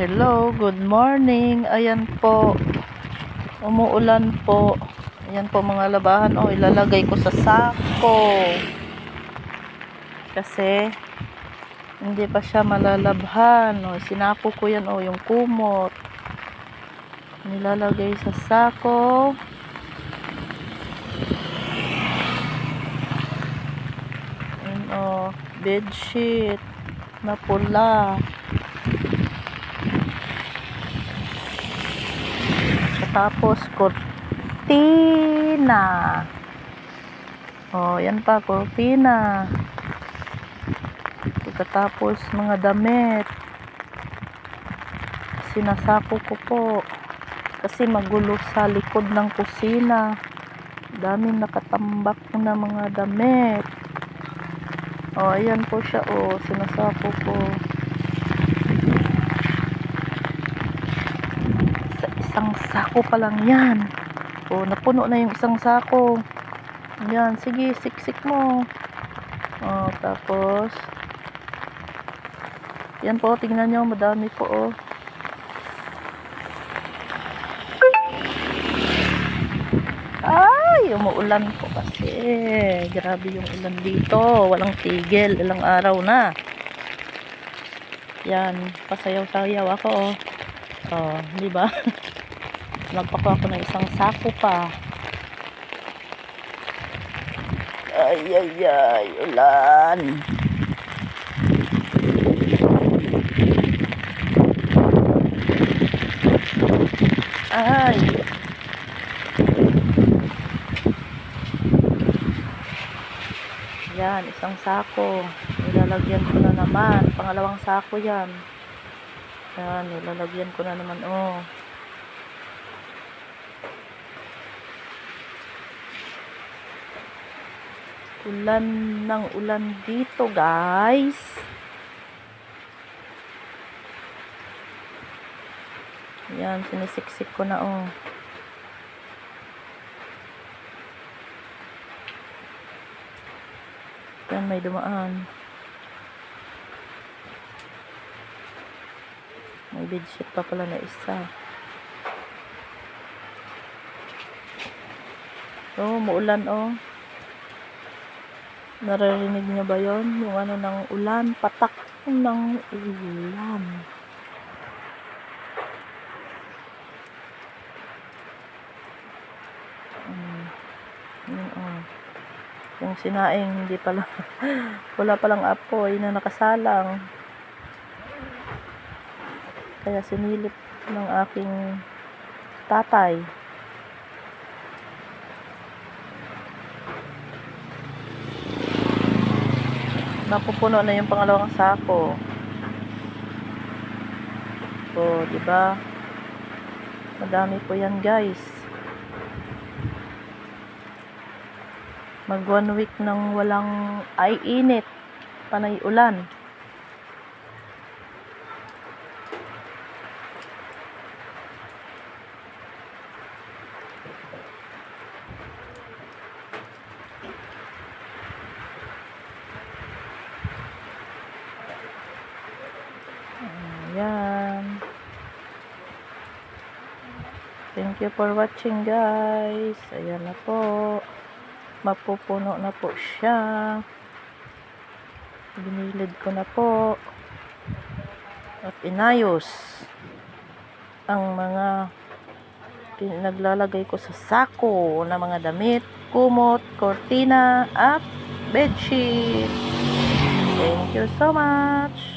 Hello, good morning. Ayan po. Umuulan po. Ayan po mga labahan. Oh, ilalagay ko sa sako. Kasi hindi pa siya malalabhan. Oh, sinako ko yan oh, yung kumot. Nilalagay sa sako. Ayan oh, bedsheet na pula. Tapos, cortina. Oh, yan pa, cortina. Pagkatapos, mga damit. Sinasako ko po. Kasi magulo sa likod ng kusina. Daming nakatambak na mga damit. Oh, ayan po siya, oh. Sinasako ko. sa isang sako pa lang yan. O, napuno na yung isang sako. Yan, sige, siksik mo. O, tapos, yan po, tingnan nyo, madami po, oh. Ay, umuulan po kasi. Grabe yung ulan dito. Walang tigil. Ilang araw na. Yan, pasayaw-sayaw ako, oh. Oh, di ba? Nagpako ako ng isang sako pa. Ay, ay, ay, ulan. Ay. Yan, isang sako. Nilalagyan ko na naman. Pangalawang sako yan. Yan, nilalagyan ko na naman, oh. Ulan ng ulan dito, guys. Yan, sinisiksik ko na, oh. Yan, may dumaan. May bedsheet pa pala na isa. Oh, muulan oh. Naririnig niyo ba yon Yung ano ng ulan, patak ng ulan. Mm. Yun, oh. Yung sinaing, hindi pala, wala palang apoy na nakasalang. Kaya sinilip ng aking tatay. Napupuno na yung pangalawang sako. O, di ba? Madami po yan, guys. Mag one week nang walang ay init. Panay ulan. Thank you for watching guys. Ayan na po. Mapupuno na po siya. Binilid ko na po. At inayos ang mga pinaglalagay ko sa sako na mga damit, kumot, kortina, at bedsheet. Thank you so much.